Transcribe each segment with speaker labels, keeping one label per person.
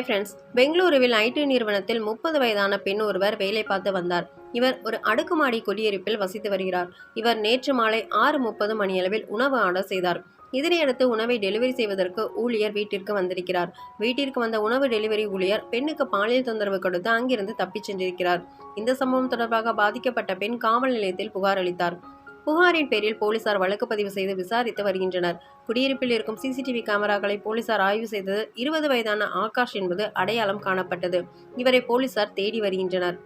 Speaker 1: Friends பெங்களூருவில் ID நிறுவனத்தில் முப்பது வயதான பெண் ஒருவர் வேலை பார்த்து வந்தார். இவர் ஒரு அடுக்குமாடி குடியிருப்பில் வசித்து வருகிறார். இவர் நேற்று மாலை ஆறு முப்பது மணியளவில் உணவு ஆர்டர் செய்தார். இதனையடுத்து உணவை டெலிவரி செய்வதற்கு ஊழியர் வீட்டிற்கு வந்திருக்கிறார். வீட்டிற்கு வந்த உணவு டெலிவரி ஊழியர் பெண்ணுக்கு பாலியல் தொந்தரவு கொடுத்து அங்கிருந்து தப்பிச் சென்றிருக்கிறார். இந்த சம்பவம் தொடர்பாக பாதிக்கப்பட்ட பெண் காவல் நிலையத்தில் புகார் அளித்தார். புகாரின் பேரில் போலீசார் வழக்கு பதிவு செய்து விசாரித்து வருகின்றனர். குடியிருப்பில் இருக்கும் சிசிடிவி கேமராக்களை போலீசார் ஆய்வு செய்தது இருபது வயதான ஆகாஷ் என்பது அடையாளம் காணப்பட்டது. இவரை போலீசார் தேடி வருகின்றனர்.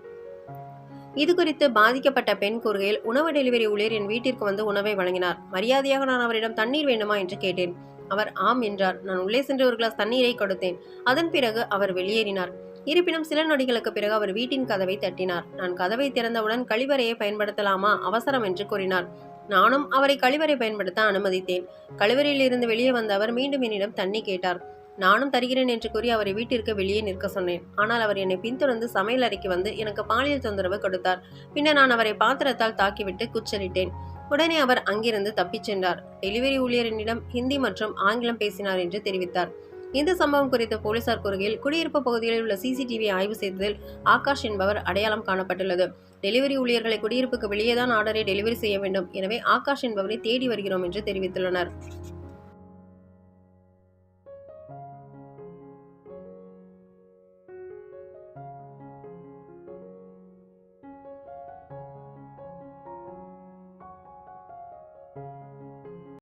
Speaker 1: இது குறித்து பாதிக்கப்பட்ட பெண் கூறுகையில் உணவு டெலிவரி ஊழியர் என் வீட்டிற்கு வந்து உணவை வழங்கினார். மரியாதையாக நான் அவரிடம் தண்ணீர் வேண்டுமா? என்று கேட்டேன். அவர் ஆம் என்றார். நான் உள்ளே சென்று ஒரு கிளாஸ் தண்ணீரை கொடுத்தேன். அதன் பிறகு அவர் வெளியேறினார். இருப்பினும் சில நொடிகளுக்கு பிறகு அவர் வீட்டின் கதவை தட்டினார். நான் கதவை திறந்தவுடன் கழிவறையை பயன்படுத்தலாமா? அவசரம் என்று கூறினார். நானும் அவரை கழிவறை பயன்படுத்த அனுமதித்தேன். கழிவறையில் இருந்து வெளியே வந்த அவர் மீண்டும் என்னிடம் தண்ணி கேட்டார். நானும் தருகிறேன் என்று கூறி அவரை வீட்டிற்கு வெளியே நிற்க சொன்னேன். ஆனால் அவர் என்னை பின்தொடர்ந்து சமையல் அறைக்கு வந்து எனக்கு பாலியல் தொந்தரவு கொடுத்தார். பின்னர் நான் அவரை பாத்திரத்தால் தாக்கிவிட்டு குச்சலிட்டேன். உடனே அவர் அங்கிருந்து தப்பிச் சென்றார். டெலிவரி ஊழியரிடம் ஹிந்தி மற்றும் ஆங்கிலம் பேசினார் என்று தெரிவித்தார். இந்த சம்பவம் குறித்து போலீசார் கூறுகையில் குடியிருப்பு பகுதிகளில் உள்ள சிசிடிவி ஆய்வு செய்ததில் ஆகாஷ் என்பவர் அடையாளம் காணப்பட்டுள்ளது. டெலிவரி ஊழியர்களை குடியிருப்புக்கு வெளியேதான் ஆர்டரை டெலிவரி செய்ய வேண்டும். எனவே ஆகாஷ் என்பவரை தேடி வருகிறோம் என்று தெரிவித்துள்ளனர்.